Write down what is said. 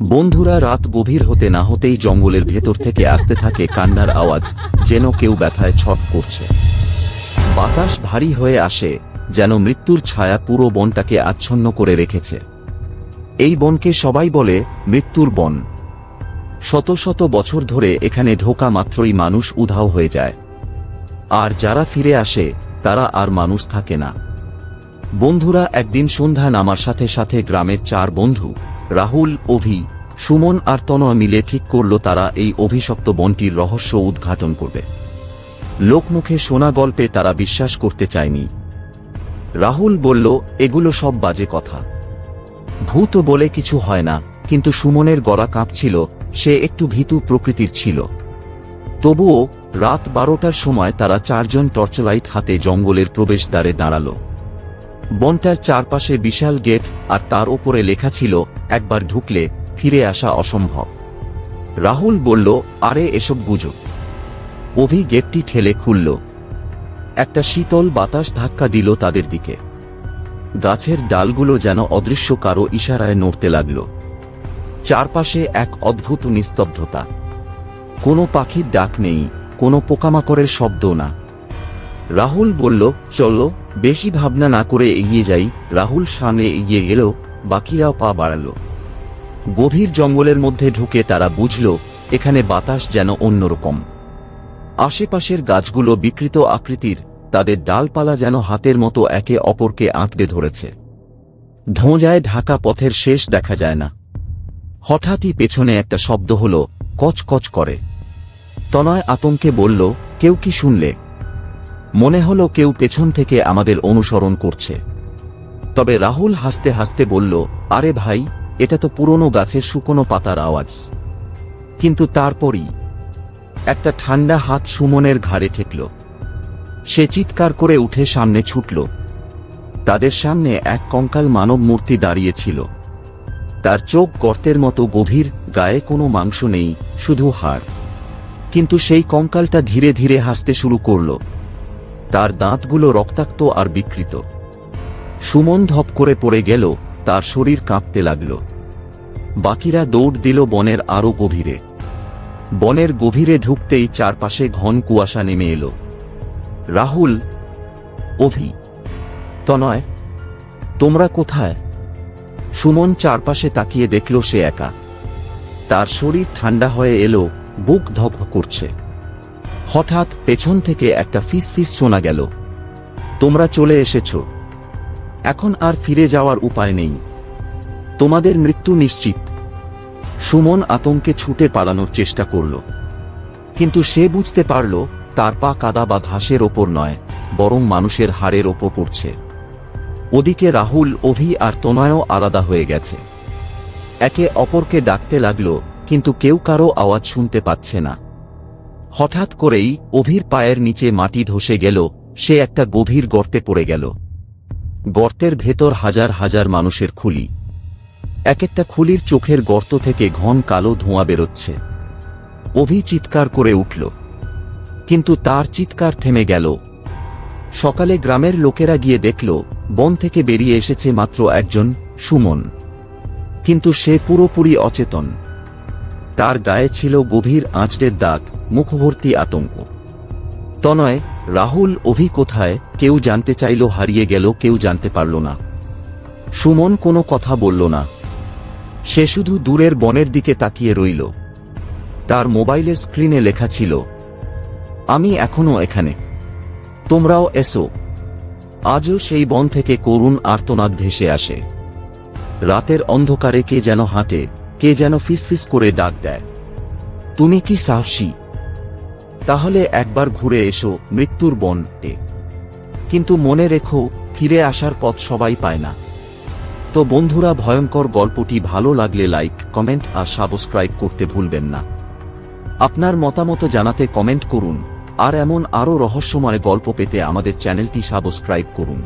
বন্ধুরা রাত গভীর হতে না হতেই জঙ্গলের ভেতর থেকে আসতে থাকে কান্নার আওয়াজ, যেন কেউ ব্যথায় ছট করছে। বাতাস ভারী হয়ে আসে, যেন মৃত্যুর ছায়া পুরো বনটাকে আচ্ছন্ন করে রেখেছে। এই বনকে সবাই বলে মৃত্যুর বন। শত শত বছর ধরে এখানে ঢোকা মাত্রই মানুষ উধাও হয়ে যায়। আর যারা ফিরে আসে, তারা আর মানুষ থাকে না। বন্ধুরা, একদিন সন্ধ্যা নামার সাথে সাথে গ্রামের চার বন্ধু রাহুল, অভি, সুমন আর তনয় মিলে ঠিক করল তারা এই অভিশপ্ত বনটির রহস্য উদ্ঘাটন করবে। লোকমুখে শোনা গল্পে তারা বিশ্বাস করতে চায়নি। রাহুল বলল, এগুলো সব বাজে কথা। ভূত বলে কিছু হয় না, কিন্তু সুমনের গড়া কাঁপছিল, সে একটু ভীতু প্রকৃতির ছিল। তবুও রাত বারোটার সময় তারা চারজন টর্চলাইট হাতে জঙ্গলের প্রবেশদ্বারে দাঁড়াল। বনটার চারপাশে বিশাল গেট আর তার ওপরে লেখা ছিল, একবার ঢুকলে ফিরে আসা অসম্ভব। রাহুল বলল, আরে, এসব বুঝো অভি গেটটি ঠেলে খুলল। একটা শীতল বাতাস ধাক্কা দিল তাদের দিকে। গাছের ডালগুলো যেন অদৃশ্য কারও ইশারায় নড়তে লাগল। চারপাশে এক অদ্ভুত নিস্তব্ধতা। কোনো পাখির ডাক নেই, কোনো পোকামাকড়ের শব্দ না। রাহুল বলল, চলো বেশি ভাবনা না করে এগিয়ে যাই, রাহুল সামনে এগিয়ে গেল, বাকিরাও পা বাড়াল। গভীর জঙ্গলের মধ্যে ঢুকে তারা বুঝল, এখানে বাতাস যেন অন্যরকম। আশেপাশের গাছগুলো বিকৃত আকৃতির, তাদের ডালপালা যেন হাতের মতো একে অপরকে আঁকড়ে ধরেছে। ধোঁজায় ঢাকা পথের শেষ দেখা যায় না। হঠাৎই পেছনে একটা শব্দ হল কচকচ করে। তনয় আতঙ্কে বলল, কেউ কি শুনলে? মনে হলো কেউ পেছন থেকে আমাদের অনুসরণ করছে। তবে রাহুল হাসতে হাসতে বলল, আরে ভাই, এটা তো পুরনো গাছের শুকনো পাতার আওয়াজ। কিন্তু তারপরই একটা ঠান্ডা হাত সুমনের ঘাড়ে ঠেকল। সে চিৎকার করে উঠে সামনে ছুটল। তাদের সামনে এক কঙ্কাল মানব মূর্তি দাঁড়িয়েছিল তার চোখ গর্তের মতো গভীর, গায়ে কোনো মাংস নেই, শুধু হাড়। কিন্তু সেই কঙ্কালটা ধীরে ধীরে হাসতে শুরু করল। তার দাঁতগুলো রক্তাক্ত আর বিকৃত। সুমন ধপ করে পড়ে গেল, তার শরীর কাঁপতে লাগল। বাকিরা দৌড় দিল বনের আরও গভীরে। বনের গভীরে ঢুকতেই চারপাশে ঘন কুয়াশা নেমে এলো। রাহুল, অভি, তনয়, তোমরা কোথায়? সুমন চারপাশে তাকিয়ে দেখল সে একা। তার শরীর ঠান্ডা হয়ে এলো, বুক ধপ করছে। হঠাৎ পেছন থেকে একটা ফিস ফিস শোনা গেল। তোমরা চলে এসেছ। এখন আর ফিরে যাওয়ার উপায় নেই। তোমাদের মৃত্যু নিশ্চিত। সুমন আতঙ্কে ছুটে পালানোর চেষ্টা করল। কিন্তু সে বুঝতে পারল, তার পা কাদা বা ঘাসের ওপর নয়, বরং মানুষের হাড়ের ওপর পড়ছে। ওদিকে রাহুল, অভি আর তনয়ও আলাদা হয়ে গেছে। একে অপরকে ডাকতে লাগল, কিন্তু কেউ কারও আওয়াজ শুনতে পাচ্ছে না। হঠাৎ করেই অভির পায়ের নিচে মাটি ধসে গেল, সে একটা গভীর গর্তে পড়ে গেল। গর্তের ভেতর হাজার হাজার মানুষের খুলি। এক একটা খুলির চোখের গর্ত থেকে ঘন কালো ধোঁয়া বেরোচ্ছে। অভি চিৎকার করে উঠল। কিন্তু তার চিৎকার থেমে গেল। সকালে গ্রামের লোকেরা গিয়ে দেখল, বন থেকে বেরিয়ে এসেছে মাত্র একজন সুমন। কিন্তু সে পুরোপুরি অচেতন। তার গায়ে ছিল গভীর আঁচড়ের দাগ মুখভর্তি আতঙ্ক। তনয়, রাহুল অভি কোথায়, কেউ জানতে চাইল হারিয়ে গেল, কেউ জানতে পারল না। সুমন কোনো কথা বলল না। সে শুধু দূরের বনের দিকে তাকিয়ে রইল। তার মোবাইলের স্ক্রিনে লেখা ছিল, আমি এখনও এখানে। তোমরাও এসো। আজও সেই বন থেকে করুণ আর্তনাদ ভেসে আসে। রাতের অন্ধকারে কে যেন হাঁটে। কে যেন ফিসফিস করে ডাক দেয়। তুমি কি সাহসী? তাহলে একবার ঘুরে এসো মৃত্যুর বন এ কিন্তু মনে রেখো, ফিরে আসার পথ সবাই পায় না। তো বন্ধুরা, ভয়ঙ্কর গল্পটি ভালো লাগলে লাইক, কমেন্ট আর সাবস্ক্রাইব করতে ভুলবেন না। আপনার মতামত জানাতে কমেন্ট করুন। আর এমন আরও রহস্যময় গল্প পেতে আমাদের চ্যানেলটি সাবস্ক্রাইব করুন।